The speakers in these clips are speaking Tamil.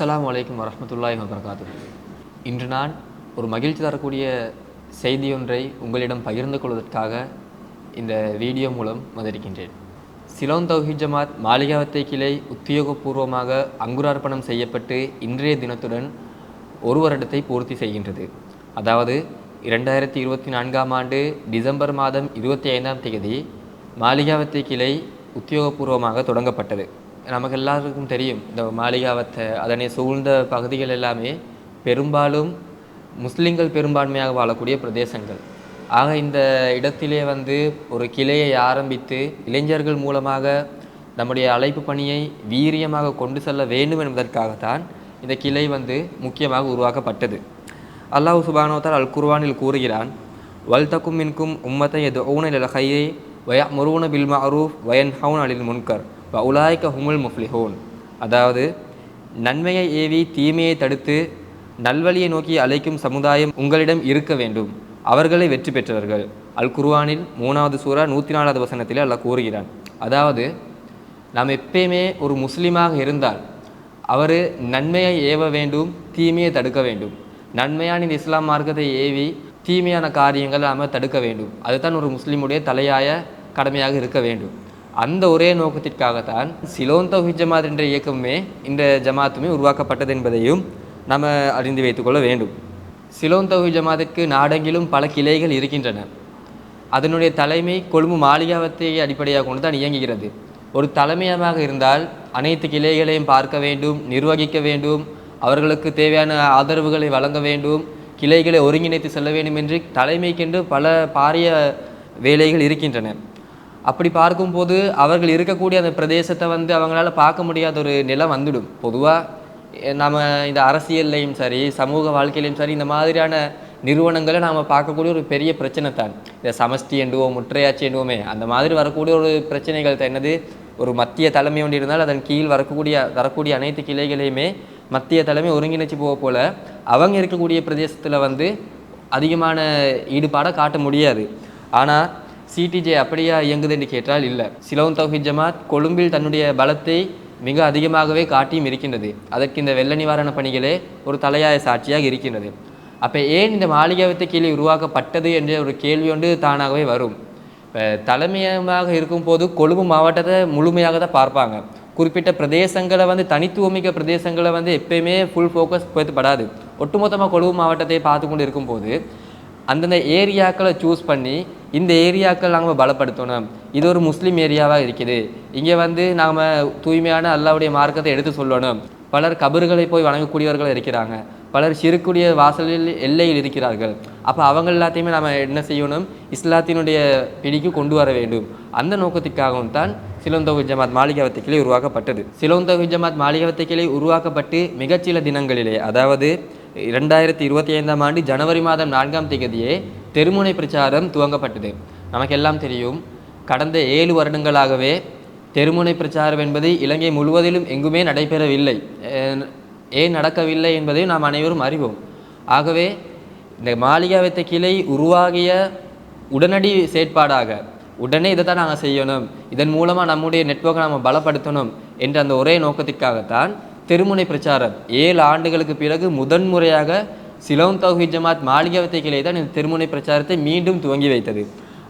அஸ்லாம் வலைக்கம் வரஹ்மத்துல்லாஹி வபர்காத்து இன்று நான் ஒரு மகிழ்ச்சி தரக்கூடிய செய்தி ஒன்றை உங்களிடம் பகிர்ந்து கொள்வதற்காக இந்த வீடியோ மூலம் வந்திருக்கின்றேன். சிலோன் தௌஹித் ஜமாத் மாளிகாவத்தை கிளை உத்தியோகபூர்வமாக அங்குரார்ப்பணம் செய்யப்பட்டு இன்றைய தினத்துடன் ஒரு வருடத்தை பூர்த்தி செய்கின்றது. அதாவது இரண்டாயிரத்தி இருபத்தி நான்காம் ஆண்டு டிசம்பர் மாதம் இருபத்தி ஐந்தாம் தேதி மாளிகாவத்தை கிளை உத்தியோகபூர்வமாக தொடங்கப்பட்டது. நமக்கு எல்லாருக்கும் தெரியும். இந்த மாளிகாவத்தை அதனை சூழ்ந்த பகுதிகள் எல்லாமே பெரும்பாலும் முஸ்லிம்கள் பெரும்பான்மையாக வாழக்கூடிய பிரதேசங்கள். ஆக இந்த இடத்திலே வந்து ஒரு கிளையை ஆரம்பித்து இளைஞர்கள் மூலமாக நம்முடைய அழைப்பு பணியை வீரியமாக கொண்டு செல்ல வேண்டும் என்பதற்காகத்தான் இந்த கிளை வந்து முக்கியமாக உருவாக்கப்பட்டது. அல்லாஹ் சுபானோத்தால் அல் குர்வானில் கூறுகிறான் வல்தக்கும் மின்கும் உம்மத்தை எது ஊனல் ஹையை வய முருவன பில் மரூஃப் வயன் ஹவுன் அலில் முன்கர். வ உலாய்க்க ஹுமுல் முஃப்லிஹூன். அதாவது நன்மையை ஏவி தீமையை தடுத்து நல்வழியை நோக்கி அழைக்கும் சமுதாயம் உங்களிடம் இருக்க வேண்டும். அவர்களை வெற்றி பெற்றவர்கள். அல் குர்ஆனில் மூணாவது சூறா நூற்றி நாலாவது வசனத்தில் அல்லாஹ் கூறுகிறான். அதாவது நாம் எப்பயுமே ஒரு முஸ்லீமாக இருந்தால் அவர் நன்மையை ஏவ வேண்டும் தீமையை தடுக்க வேண்டும். நன்மையான இந்த இஸ்லாம் மார்க்கத்தை ஏவி தீமையான காரியங்கள் நாம் தடுக்க வேண்டும். அதுதான் ஒரு முஸ்லீமுடைய தலையாய கடமையாக இருக்க வேண்டும். அந்த ஒரே நோக்கத்திற்காகத்தான் சிலோன் தௌஹித் ஜமாத் என்ற இயக்கமே இந்த ஜமாத்துமே உருவாக்கப்பட்டது என்பதையும் நம்ம அறிந்து வைத்துக்கொள்ள வேண்டும். சிலோன் தௌஹித் ஜமாத்திற்கு நாடெங்கிலும் பல கிளைகள் இருக்கின்றன. அதனுடைய தலைமை கொழும்பு மாளிகாவத்தை அடிப்படையாக கொண்டு தான் இயங்குகிறது. ஒரு தலைமையமாக இருந்தால் அனைத்து கிளைகளையும் பார்க்க வேண்டும் நிர்வகிக்க வேண்டும் அவர்களுக்கு தேவையான ஆதரவுகளை வழங்க வேண்டும் கிளைகளை ஒருங்கிணைத்து செல்ல வேண்டும் என்று தலைமைக்கென்று பல பாரிய வேலைகள் இருக்கின்றன. அப்படி பார்க்கும்போது அவர்கள் இருக்கக்கூடிய அந்த பிரதேசத்தை வந்து அவங்களால பார்க்க முடியாத ஒரு நிலை வந்துடும். பொதுவாக நம்ம இந்த அரசியல்லையும் சரி சமூக வாழ்க்கையிலையும் சரி இந்த மாதிரியான நிறுவனங்களை நாம் பார்க்கக்கூடிய ஒரு பெரிய பிரச்சனை தான். இந்த சமஷ்டி என்றுவோம் முற்றையாட்சி என்றுவோமே அந்த மாதிரி வரக்கூடிய ஒரு பிரச்சனைகள் தான். என்னது? ஒரு மத்திய தலைமை ஒன்று இருந்தால் அதன் கீழ் வரக்கூடிய வரக்கூடிய அனைத்து கிளைகளையுமே மத்திய தலைமை ஒருங்கிணைச்சு போக போல அவங்க இருக்கக்கூடிய பிரதேசத்தில் வந்து அதிகமான ஈடுபாடை காட்ட முடியாது. ஆனால் சிடிஜே அப்படியா இயங்குது என்று கேட்டால் இல்லை. சிலோன் தௌஹித் ஜமாத் கொழும்பில் தன்னுடைய பலத்தை மிக அதிகமாகவே காட்டியும் இருக்கின்றது. அதற்கு இந்த வெள்ள நிவாரண பணிகளே ஒரு தலையாய சாட்சியாக இருக்கின்றது. அப்போ ஏன் இந்த மாளிகாவத்தை கீழே உருவாக்கப்பட்டது என்ற ஒரு கேள்வி ஒன்று தானாகவே வரும். இப்போ தலைமையமாக இருக்கும்போது கொழும்பு மாவட்டத்தை முழுமையாக தான் பார்ப்பாங்க. குறிப்பிட்ட பிரதேசங்களை வந்து தனித்துவமிக்க பிரதேசங்களை வந்து எப்பயுமே ஃபுல் ஃபோக்கஸ் படாது. ஒட்டுமொத்தமாக கொழும்பு மாவட்டத்தை பார்த்து கொண்டு இருக்கும்போது அந்தந்த ஏரியாக்களை சூஸ் பண்ணி இந்த ஏரியாக்கள் நாங்கள் பலப்படுத்தணும். இது ஒரு முஸ்லீம் ஏரியாவாக இருக்குது. இங்கே வந்து நாம் தூய்மையான அல்லாவுடைய மார்க்கத்தை எடுத்து சொல்லணும். பலர் கபர்களை போய் வணங்கக்கூடியவர்கள் இருக்கிறாங்க. பலர் சிறுக்குடிய வாசலில் எல்லையில் இருக்கிறார்கள். அப்போ அவங்க எல்லாத்தையுமே நாம் என்ன செய்யணும்? இஸ்லாத்தினுடைய பிடிக்கு கொண்டு வர வேண்டும். அந்த நோக்கத்துக்காகவும் தான் சிலோந்தகு ஜமாத் மாளிகாவத்தை கிளை உருவாக்கப்பட்டது. சிலோந்தகு ஜமாத் மாளிகாவத்தை கிளை உருவாக்கப்பட்டு மிகச்சில தினங்களிலே அதாவது இரண்டாயிரத்தி இருபத்தி ஐந்தாம் ஆண்டு ஜனவரி மாதம் நான்காம் தேதியே தெருமுனை பிரச்சாரம் துவங்கப்பட்டது. நமக்கெல்லாம் தெரியும் கடந்த ஏழு வருடங்களாகவே தெருமுனை பிரச்சாரம் என்பது இலங்கை முழுவதிலும் எங்குமே நடைபெறவில்லை. ஏன் நடக்கவில்லை என்பதை நாம் அனைவரும் அறிவோம். ஆகவே இந்த மாளிகாவத்தை கிளை உருவாகிய உடனடி செயற்பாடாக உடனே இதை தான் நாங்கள் செய்யணும் இதன் மூலமாக நம்முடைய நெட்ஒர்க்கை நம்ம பலப்படுத்தணும் என்ற அந்த ஒரே நோக்கத்திற்காகத்தான் தெருமுனை பிரச்சாரம். ஏழு ஆண்டுகளுக்கு பிறகு முதன்முறையாக சிலோன் தௌஹி ஜமாத் மாளிகாவத்தை கிளை தான் இந்த தெருமுனை பிரச்சாரத்தை மீண்டும் துவங்கி வைத்தது.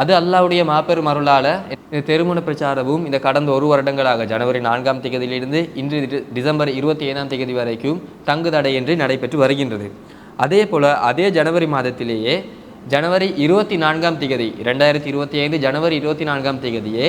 அது அல்லாவுடைய மாபெரும் அருளால் இந்த தெருமுனை பிரச்சாரமும் இந்த கடந்த ஒரு வருடங்களாக ஜனவரி நான்காம் தேதியிலிருந்து இன்று டிசம்பர் இருபத்தி ஏழாம் தேதி வரைக்கும் தங்கு தடையின்றி நடைபெற்று வருகின்றது. அதே போல் அதே ஜனவரி மாதத்திலேயே ஜனவரி இருபத்தி நான்காம் தேதி ரெண்டாயிரத்தி இருபத்தி ஐந்து ஜனவரி இருபத்தி நான்காம் தேதியே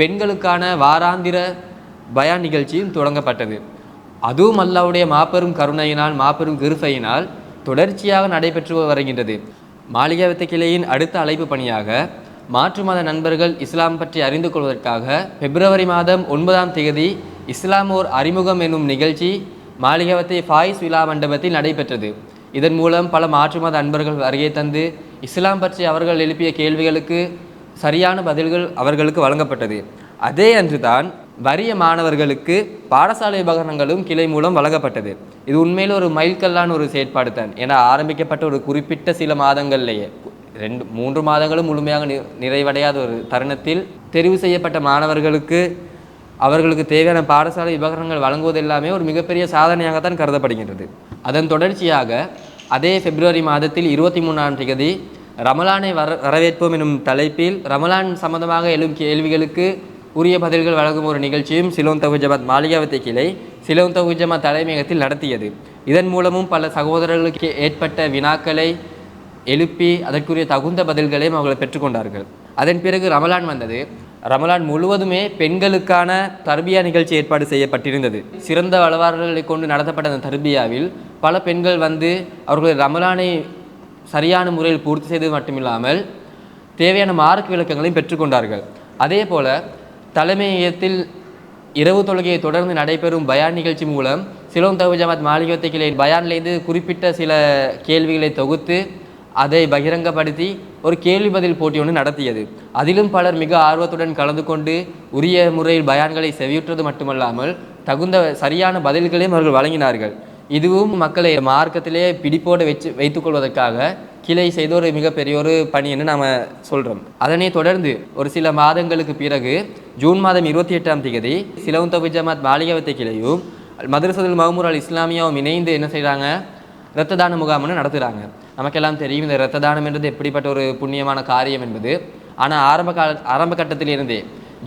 பெண்களுக்கான வாராந்திர பயான் நிகழ்ச்சியும் தொடங்கப்பட்டது. அதுவும் அல்லாவுடைய மாபெரும் கருணையினால் மாபெரும் கிருசையினால் தொடர்ச்சியாக நடைபெற்று வருகின்றது. மாளிகாவத்த கிளையின் அடுத்த அழைப்பு பணியாக மாற்று மத நண்பர்கள் இஸ்லாம் பற்றி அறிந்து கொள்வதற்காக பிப்ரவரி மாதம் ஒன்பதாம் தேதி இஸ்லாம் ஓர் அறிமுகம் என்னும் நிகழ்ச்சி மாளிகாவத்தை ஃபாய்ஸ் விழா மண்டபத்தில் நடைபெற்றது. இதன் மூலம் பல மாற்று மத அன்பர்கள் வருகை தந்து இஸ்லாம் பற்றி அவர்கள் எழுப்பிய கேள்விகளுக்கு சரியான பதில்கள் அவர்களுக்கு வழங்கப்பட்டது. அதே அன்றுதான் வறிய மாணவர்களுக்கு பாடசாலை உபகரணங்களும் கிளை மூலம் வழங்கப்பட்டது. இது உண்மையில் ஒரு மைல்கல்லான ஒரு செயற்பாடு தான். ஏன்னா ஆரம்பிக்கப்பட்ட ஒரு குறிப்பிட்ட சில மாதங்கள்லேயே ரெண்டு மூன்று மாதங்களும் முழுமையாக நிறைவடையாத ஒரு தருணத்தில் தெரிவு செய்யப்பட்ட மாணவர்களுக்கு அவர்களுக்கு தேவையான பாடசாலை உபகரணங்கள் வழங்குவது எல்லாமே ஒரு மிகப்பெரிய சாதனையாகத்தான் கருதப்படுகின்றது. அதன் தொடர்ச்சியாக அதே பிப்ரவரி மாதத்தில் இருபத்தி மூணாம் தேதி ரமலானை வர வரவேற்போம் எனும் தலைப்பில் ரமலான் சம்பந்தமாக எழும் கேள்விகளுக்கு உரிய பதில்கள் வழங்கும் ஒரு நிகழ்ச்சியும் சிலோன் தகு ஜமாத் மாளிகாவத்தை கிளை சிலோன் தகு ஜமாத் தலைமையகத்தில் நடத்தியது. இதன் மூலமும் பல சகோதரர்களுக்கு ஏற்பட்ட வினாக்களை எழுப்பி அதற்குரிய தகுந்த பதில்களையும் அவர்கள் பெற்றுக்கொண்டார்கள். அதன் பிறகு ரமலான் வந்தது. ரமலான் முழுவதுமே பெண்களுக்கான தர்பியா நிகழ்ச்சி ஏற்பாடு செய்யப்பட்டிருந்தது. சிறந்த வளவாளர்களை கொண்டு நடத்தப்பட்ட அந்த தர்பியாவில் பல பெண்கள் வந்து அவர்களுடைய ரமலானை சரியான முறையில் பூர்த்தி செய்தது மட்டுமில்லாமல் தேவையான மார்க் விளக்கங்களையும் பெற்றுக்கொண்டார்கள். அதே போல தலைமையகத்தில் இரவு தொழுகையை தொடர்ந்து நடைபெறும் பயான் நிகழ்ச்சி மூலம் சிலோன் தகு ஜமாத் மாளிகத்தை கிளையின் பயான்லேருந்து குறிப்பிட்ட சில கேள்விகளை தொகுத்து அதை பகிரங்கப்படுத்தி ஒரு கேள்வி பதில் போட்டி ஒன்று நடத்தியது. அதிலும் பலர் மிக ஆர்வத்துடன் கலந்து கொண்டு உரிய முறையில் பயான்களை செவியுற்றது மட்டுமல்லாமல் தகுந்த சரியான பதில்களையும் அவர்கள் வழங்கினார்கள். இதுவும் மக்களை மார்க்கத்திலே பிடிப்போடு வச்சு வைத்துக்கொள்வதற்காக கிளை செய்த ஒரு மிகப்பெரிய ஒரு பணி என்று நாம் சொல்கிறோம் அதனை தொடர்ந்து ஒரு சில மாதங்களுக்கு பிறகு ஜூன் மாதம் இருபத்தி எட்டாம் தேதி சிலவுந்தபு ஜமாத் மாளிகவத்தை கிளையும் மதரசதுல் மஹமூர் அல் இஸ்லாமியாவும் இணைந்து என்ன செய்கிறாங்க இரத்த தான முகாம்னு நடத்துகிறாங்க நமக்கெல்லாம் தெரியும் இந்த இரத்த தானம் என்றது எப்படிப்பட்ட ஒரு புண்ணியமான காரியம் என்பது. ஆனால் ஆரம்ப கால ஆரம்ப கட்டத்திலிருந்தே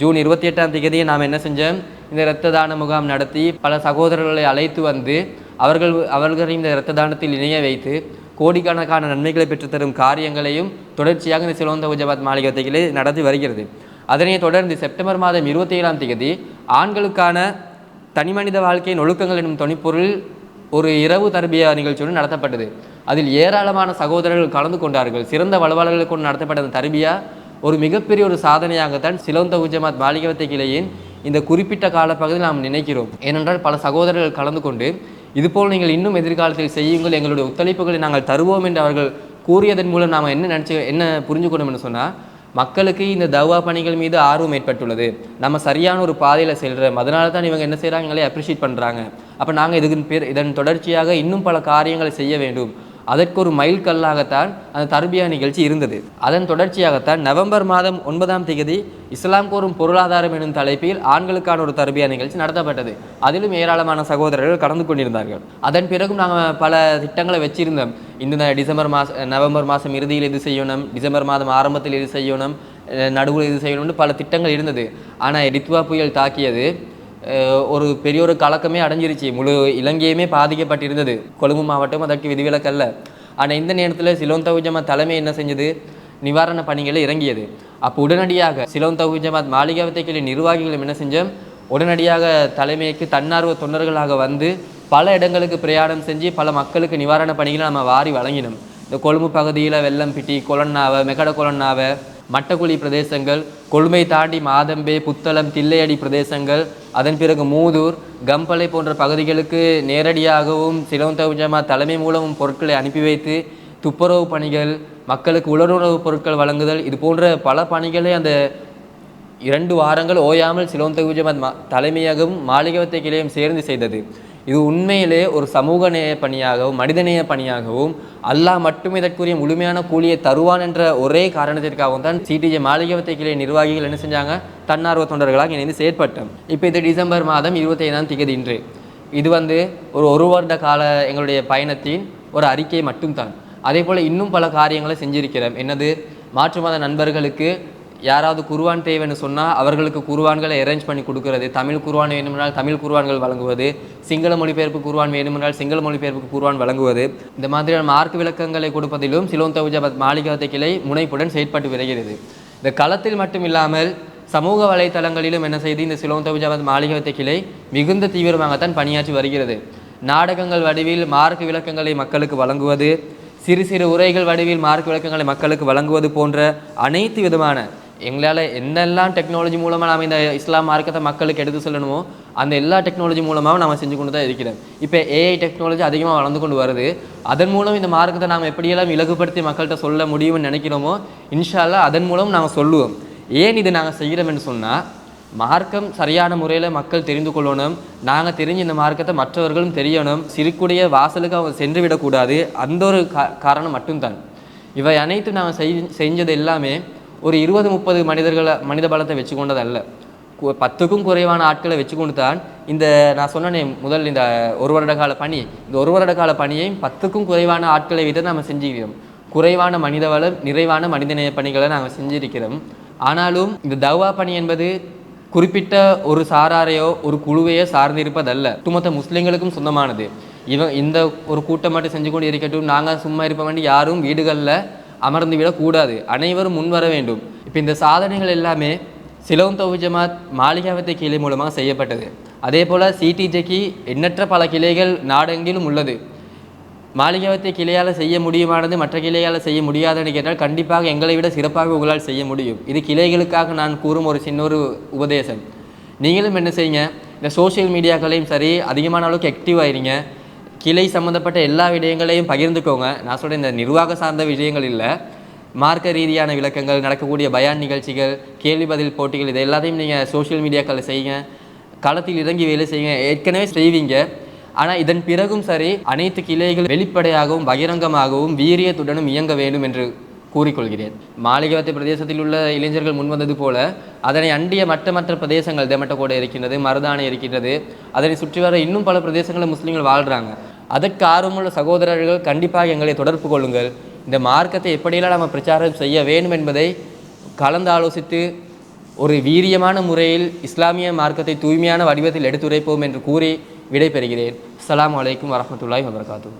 ஜூன் இருபத்தி எட்டாம் தேதியை நாம் என்ன செஞ்சோம்? இந்த இரத்த தான முகாம் நடத்தி பல சகோதரர்களை அழைத்து வந்து அவர்கள் அவர்களையும் இந்த இரத்த தானத்தில் இணைய வைத்து கோடிக்கணக்கான நன்மைகளை பெற்றுத்தரும் காரியங்களையும் தொடர்ச்சியாக இந்த சிலோந்த உஜபாத் மாளிகத்தைகளே நடத்தி வருகிறது. அதனைத் தொடர்ந்து செப்டம்பர் மாதம் இருபத்தி ஏழாம் தேதி ஆண்களுக்கான தனிமனித வாழ்க்கையின் ஒழுக்கங்கள் எனும் தொனிப்பொருள் ஒரு இரவு தர்பியா நிகழ்ச்சியுடன் நடத்தப்பட்டது. அதில் ஏராளமான சகோதரர்கள் கலந்து கொண்டார்கள். சிறந்த வளவாளர்கள் கொண்டு நடத்தப்பட்ட அந்த தர்பியா ஒரு மிகப்பெரிய ஒரு சாதனையாகத்தான் சிலோந்த உஜமாத் மாளிகவத்தை கிளையின் இந்த குறிப்பிட்ட காலப்பகுதியில் நாம் நினைக்கிறோம். ஏனென்றால் பல சகோதரர்கள் கலந்து கொண்டு இதுபோல் நீங்கள் இன்னும் எதிர்காலத்தில் செய்யுங்கள் எங்களுடைய ஒத்துழைப்புகளை நாங்கள் தருவோம் என்று அவர்கள் கூறியதன் மூலம் நாம் என்ன நினச்சி என்ன புரிஞ்சுக்கணும்னு சொன்னால் மக்களுக்கு இந்த தவா பணிகள் மீது ஆர்வம் ஏற்பட்டுள்ளது. நம்ம சரியான ஒரு பாதையில் செல்கிறோம் அதனால தான் இவங்க என்ன செய்கிறாங்க எங்களை அப்ரிஷியேட் பண்ணுறாங்க அப்போ நாங்கள் இதுக்கு பேர் இதன் தொடர்ச்சியாக இன்னும் பல காரியங்களை செய்ய வேண்டும். அதற்கு ஒரு மைல் கல்லாகத்தான் அந்த தர்பியா நிகழ்ச்சி இருந்தது. அதன் தொடர்ச்சியாகத்தான் நவம்பர் மாதம் ஒன்பதாம் தேதி இஸ்லாம் கோரும் பொருளாதாரம் எனும் தலைப்பில் ஆண்களுக்கான ஒரு தர்பியா நிகழ்ச்சி நடத்தப்பட்டது. அதிலும் ஏராளமான சகோதரர்கள் கலந்து கொண்டிருந்தார்கள். அதன் பிறகும் நாங்கள் பல திட்டங்களை வச்சிருந்தோம். இந்த டிசம்பர் மாதம் நவம்பர் மாதம் இறுதியில் இது செய்யணும் டிசம்பர் மாதம் ஆரம்பத்தில் இது செய்யணும் நடுவில் இது செய்யணும்னு பல திட்டங்கள் இருந்தது. ஆனால் ரித்வா புயல் தாக்கியது ஒரு பெரிய ஒரு கலக்கமே அடைஞ்சிருச்சு. முழு இலங்கையுமே பாதிக்கப்பட்டிருந்தது. கொழும்பு மாவட்டம் அதற்கு விதிவிலக்கல்ல. ஆனால் இந்த நேரத்தில் சிலோன் தவுஜமா தலைமை என்ன செஞ்சது? நிவாரண பணிகளை இறங்கியது. அப்போ உடனடியாக சிலோன் மாளிகாவத்தை மாளிகாவத்தைக்கிளை நிர்வாகிகளும் என்ன செஞ்சோம்? உடனடியாக தலைமைக்கு தன்னார்வ தொண்டர்களாக வந்து பல இடங்களுக்கு பிரயாணம் செஞ்சு பல மக்களுக்கு நிவாரண பணிகளை நம்ம வாரி வழங்கினோம். இந்த கொழும்பு பகுதியில் வெள்ளம்பிட்டி கொலன்னாவை மெகட கொலன்னாவை மட்டக்குழி பிரதேசங்கள் கொழுமை தாண்டி மாதம்பே புத்தளம் தில்லையடி பிரதேசங்கள் அதன் பிறகு மூதூர் கம்பளை போன்ற பகுதிகளுக்கு நேரடியாகவும் சிலவந்தவுஜமா தலைமை மூலமும் பொருட்களை அனுப்பி வைத்து துப்புரவு பணிகள் மக்களுக்கு உலருணவு பொருட்கள் வழங்குதல் இது போன்ற பல பணிகளை அந்த இரண்டு வாரங்கள் ஓயாமல் சிலோந்த குஜமத் தலைமையாகவும் மாளிகவத்தை கிளையும் சேர்ந்து செய்தது. இது உண்மையிலே ஒரு சமூக நேய பணியாகவும் மனிதநேய பணியாகவும் அல்லாஹ் மட்டும் இதற்குரிய முழுமையான கூலியை தருவான் என்ற ஒரே காரணத்திற்காகவும் தான் சிடிஜே மாளிகவத்தை கிளை நிர்வாகிகள் என்ன செஞ்சாங்க? தன்னார்வ தொண்டர்களாக இணைந்து செயற்பட்டோம் இப்போ இது டிசம்பர் மாதம் இருபத்தி ஐந்தாம் திகதி இன்று. இது வந்து ஒரு ஒரு வருட கால எங்களுடைய பயணத்தின் ஒரு அறிக்கை மட்டும்தான். அதே போல் இன்னும் பல காரியங்களை செஞ்சிருக்கிறோம். என்னது? மாற்று மத நண்பர்களுக்கு யாராவது குருவான் தேவைன்னு சொன்னால் அவர்களுக்கு குருவான்களை அரேஞ்ச் பண்ணி கொடுக்கறது. தமிழ் குருவான் வேணுமென்றால் தமிழ் குருவான்கள் வழங்குவது. சிங்கள மொழிபெயர்ப்பு குருவான் வேணுமென்றால் சிங்கள மொழிபெயர்ப்பு குருவான் வழங்குவது. இந்த மாதிரியான மார்க் விளக்கங்களை கொடுப்பதிலும் சிலோன் தவுஜாபத் மாளிகாவத்தை கிளை முனைப்புடன் செயற்பட்டு வருகிறது. இந்த களத்தில் மட்டும் இல்லாமல் சமூக வலைத்தளங்களிலும் என்ன செய்து இந்த சிலோன் தவுஜாபத் மாளிகாவத்தை கிளை மிகுந்த தீவிரமாகத்தான் பணியாற்றி வருகிறது. நாடகங்கள் வடிவில் மார்க் விளக்கங்களை மக்களுக்கு வழங்குவது சிறு சிறு உரைகள் வடிவில் மார்க் விளக்கங்களை மக்களுக்கு வழங்குவது போன்ற அனைத்து விதமான எங்களால் என்னெல்லாம் டெக்னாலஜி மூலமாக நாம் இந்த இஸ்லாம் மார்க்கத்தை மக்களுக்கு எடுத்து சொல்லணுமோ அந்த எல்லா டெக்னாலஜி மூலமாகவும் நாம் செஞ்சு கொண்டு தான் இருக்கிறோம் இப்போ ஏஐ டெக்னாலஜி அதிகமாக வளர்ந்து கொண்டு வருது. அதன் மூலம் இந்த மார்க்கத்தை நாம் எப்படியெல்லாம் இலகுபடுத்தி மக்கள்கிட்ட சொல்ல முடியும்னு நினைக்கிறோமோ இன்ஷால்லா அதன் மூலம் நாம் சொல்லுவோம். ஏன் இது நாங்கள் செய்கிறோம்னு சொன்னால் மார்க்கம் சரியான முறையில் மக்கள் தெரிந்து கொள்ளணும். நாங்கள் தெரிஞ்ச இந்த மார்க்கத்தை மற்றவர்களும் தெரியணும். சிறுக்குடைய வாசலுக்கு அவங்க சென்று விடக்கூடாது. அந்த ஒரு காரணம் மட்டும்தான். இவை அனைத்தும் நாங்கள் செய் செஞ்சது எல்லாமே ஒரு இருபது முப்பது மனிதர்களை மனித பலத்தை வச்சு கொண்டது அல்ல கு- பத்துக்கும் குறைவான ஆட்களை வச்சு கொண்டு தான் இந்த நான் சொன்னேன் முதல் இந்த ஒரு வருட கால பணி. இந்த ஒரு வருட கால பணியை பத்துக்கும் குறைவான ஆட்களை வைத்து நம்ம செஞ்சுக்கிறோம். குறைவான மனித வளம் நிறைவான மனிதநேய பணிகளை நாங்கள் செஞ்சிருக்கிறோம். ஆனாலும் இந்த தவா பணி என்பது குறிப்பிட்ட ஒரு சாராரையோ ஒரு குழுவையோ சார்ந்திருப்பதல்ல. ஒட்டுமொத்த முஸ்லீம்களுக்கும் சொந்தமானது. இவன் இந்த ஒரு கூட்டம் மட்டும் செஞ்சு கொண்டு இருக்கட்டும். நாங்கள் சும்மா இருப்ப வேண்டி யாரும் வீடுகளில் அமர்ந்து விடக்கூடாது அனைவரும் முன் வர வேண்டும். இப்போ இந்த சாதனைகள் எல்லாமே சிலோன் தௌஹி ஜமாத் மாளிகாவத்தை கிளை மூலமாக செய்யப்பட்டது. அதே போல் சிடிஜேக்கு எண்ணற்ற பல கிளைகள் நாடெங்கிலும் உள்ளது. மாளிகாவத்தை கிளையால் செய்ய முடியுமானது மற்ற கிளையால் செய்ய முடியாதுன்னு கேட்டால் கண்டிப்பாக எங்களை விட சிறப்பாக உங்களால் செய்ய முடியும். இது கிளைகளுக்காக நான் கூறும் ஒரு சின்ன ஒரு உபதேசம். நீங்களும் என்ன செய்யுங்க இந்த சோஷியல் மீடியாக்களையும் சரி அதிகமான அளவுக்கு ஆக்டிவ் கிளை சம்மந்தப்பட்ட எல்லா விடயங்களையும் பகிர்ந்துக்கோங்க. நான் சொல்கிறேன் இந்த நிர்வாக சார்ந்த விஷயங்கள் இல்லை. மார்க்க ரீதியான விளக்கங்கள் நடக்கக்கூடிய பயான் நிகழ்ச்சிகள் கேள்வி பதில் போட்டிகள் இது எல்லாத்தையும் நீங்கள் சோஷியல் மீடியாக்களில் செய்யுங்க. களத்தில் இறங்கி வேலை செய்யுங்க. ஏற்கனவே செய்வீங்க. ஆனால் இதன் பிறகும் சரி அனைத்து கிளைகள் வெளிப்படையாகவும் பகிரங்கமாகவும் வீரியத்துடனும் இயங்க வேண்டும் என்று கூறிக்கொள்கிறேன். மாளிகவத்தை பிரதேசத்தில் உள்ள இளைஞர்கள் முன்வந்தது போல அதனை அண்டிய மற்ற மற்ற பிரதேசங்கள் தெமட்டக்கோடை இருக்கின்றது மருதானை இருக்கின்றது. அதனை சுற்றி வர இன்னும் பல பிரதேசங்களில் முஸ்லீம்கள் வாழ்கிறாங்க அதற்கு ஆர்வமுள்ள சகோதரர்கள் கண்டிப்பாக எங்களை தொடர்பு கொள்ளுங்கள். இந்த மார்க்கத்தை எப்படியெல்லாம் நம்ம பிரச்சாரம் செய்ய வேண்டும் என்பதை கலந்து ஆலோசித்து ஒரு வீரியமான முறையில் இஸ்லாமிய மார்க்கத்தை தூய்மையான வடிவத்தில் எடுத்துரைப்போம் என்று கூறி விடைபெறுகிறேன். அஸ்ஸலாமு வலைக்கம் வரமத்துல்லாய் வபரகாத்துஹு.